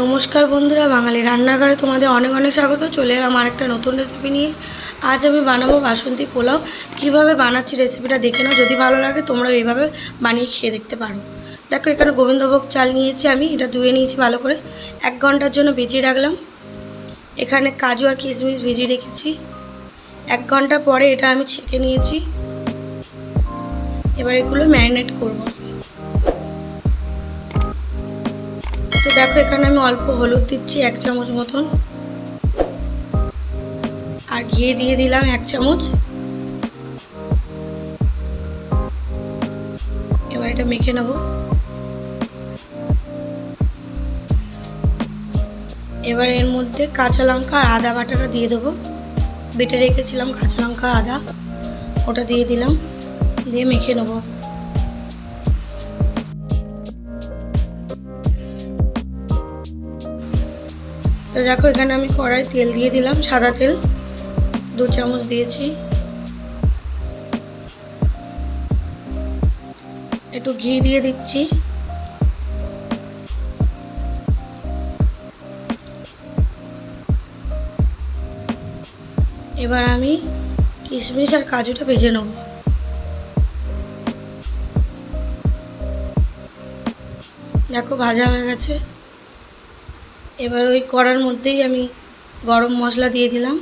নমস্কার বন্ধুরা, বাঙালি রান্নাঘরে তোমাদের অনেক অনেক স্বাগত। চলে এলাম আর একটা নতুন রেসিপি নিয়ে। আজ আমি বানাবো বাসন্তী পোলাও। কীভাবে বানাচ্ছি রেসিপিটা দেখে নাও। যদি ভালো লাগে তোমরা এইভাবে বানিয়ে খেয়ে দেখতে পারো। দেখো, এখানে গোবিন্দভোগ চাল নিয়েছি আমি। এটা ধুয়ে নিয়েছি ভালো করে। এক ঘণ্টার জন্য ভিজিয়ে রাখলাম। এখানে কাজু আর কিশমিশ ভিজিয়ে রেখেছি। এক ঘণ্টা পরে এটা আমি ছেঁকে নিয়েছি। এবার এগুলো ম্যারিনেট করব। তো দেখো, এখানে আমি অল্প হলুদ দিচ্ছি, এক চামচ মতন। আর ঘি দিয়ে দিলাম এক চামচ। এবার এটা মেখে নেব। এবার এর মধ্যে কাঁচা লঙ্কা আর আদা বাটাটা দিয়ে দেবো। বেটে রেখেছিলাম কাঁচা লঙ্কা, আদা। ওটা দিয়ে দিলাম। দিয়ে মেখে নেব। তো দেখো, এখানে আমি কড়াই তেল দিয়ে দিলাম, সাদা তেল। দু চামচ দিয়েছি। একটু ঘি দিয়ে দিচ্ছি। এবার আমি কিশমিশ আর কাজুটা ভেজে নেব। দেখো, ভাজা হয়ে গেছে। এবার ওই কড়ার মধ্যেই আমি গরম মশলা দিয়ে দিলাম,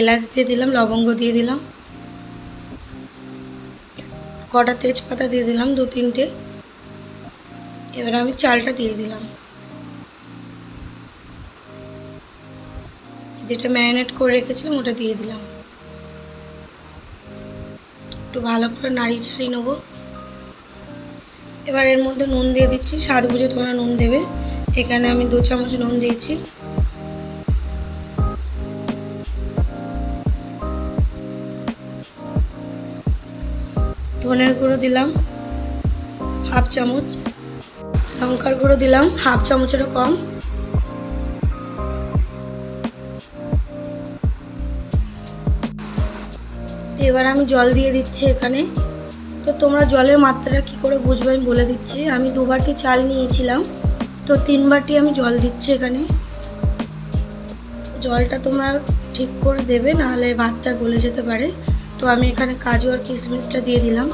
এলাচ দিয়ে দিলাম, লবঙ্গ দিয়ে দিলাম, কটা তেজপাতা দিয়ে দিলাম দু তিনটে। এবার আমি চালটা দিয়ে দিলাম। যেটা ম্যারিনেট করে রেখেছিলাম ওটা দিয়ে দিলাম। একটু ভালো করে নাড়ি চাড়িয়ে নেব। এবার এর মধ্যে নুন দিয়ে দিচ্ছি, স্বাদ বুঝে তোমরা নুন দেবে। এখানে আমি দু চামচ নুন দিয়েছি। ধনের গুঁড়ো দিলাম হাফ চামচ। লঙ্কার গুঁড়ো দিলাম হাফ চামচেরও কম। এবার আমি জল দিয়ে দিচ্ছি এখানে। তো তোমরা জলের মাত্রাটা কি করে বুঝবে আমি বলে দিচ্ছি। আমি দু বাটি চাল নিয়েছিলাম। তো তিন বাটি আমি জল দিচ্ছি এখানে। জলটা তোমরা ঠিক করে দেবে, নাহলে ভাতটা গলে যেতে পারে। তো আমি এখানে কাজু আর কিশমিশটা দিয়ে দিলাম।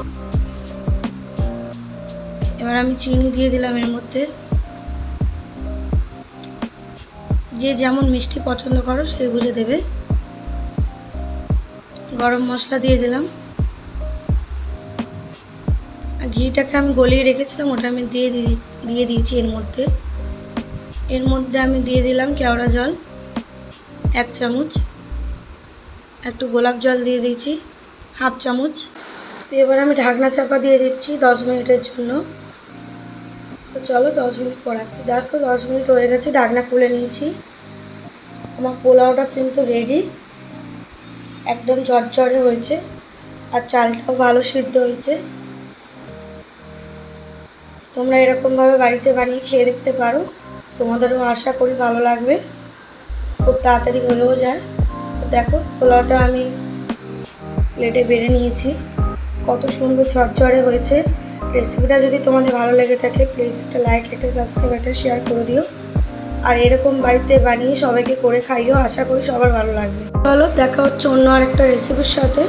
এবার আমি চিনি দিয়ে দিলাম এর মধ্যে। যে যেমন মিষ্টি পছন্দ করো সেই বুঝে দেবে। গরম মশলা দিয়ে দিলাম। ঘিটাকে আমি গলিয়ে রেখেছিলাম, ওটা আমি দিয়ে দিয়ে দিয়ে দিয়েছি এর মধ্যে। এর মধ্যে আমি দিয়ে দিলাম কেওড়া জল, এক চামচ। একটু গোলাপ জল দিয়ে দিয়েছি, হাফ চামচ। তো এবার আমি ঢাকনা চাপা দিয়ে দিচ্ছি দশ মিনিটের জন্য। তো চলো দশ মিনিট পর আসছি। দেখো দশ মিনিট হয়ে গেছে, ঢাকনা খুলে নিয়েছি। আমার পোলাওটা কিন্তু রেডি একদম ঝরঝরে হয়েছে আর চালটাও ভালো সিদ্ধ হয়েছে। তোমরা এরকমভাবে বাড়িতে বানিয়ে খেয়ে দেখতে পারো। তোমাদেরও আশা করি ভালো লাগবে। খুব তাড়াতাড়ি হয়েও যায়। তো দেখো, পোলাওটা আমি প্লেটে বেড়ে নিয়েছি। কত সুন্দর ঝরঝরে হয়েছে। রেসিপিটা যদি তোমাদের ভালো লেগে থাকে প্লিজ একটা লাইক একটা সাবস্ক্রাইব একটা শেয়ার করে দিও। আর এরকম বাড়িতে বানিয়ে সবাইকে করে খাইও, আশা করি সবার ভালো লাগবে। চলো, দেখা হচ্ছে অন্য আরেকটা রেসিপির সাথে।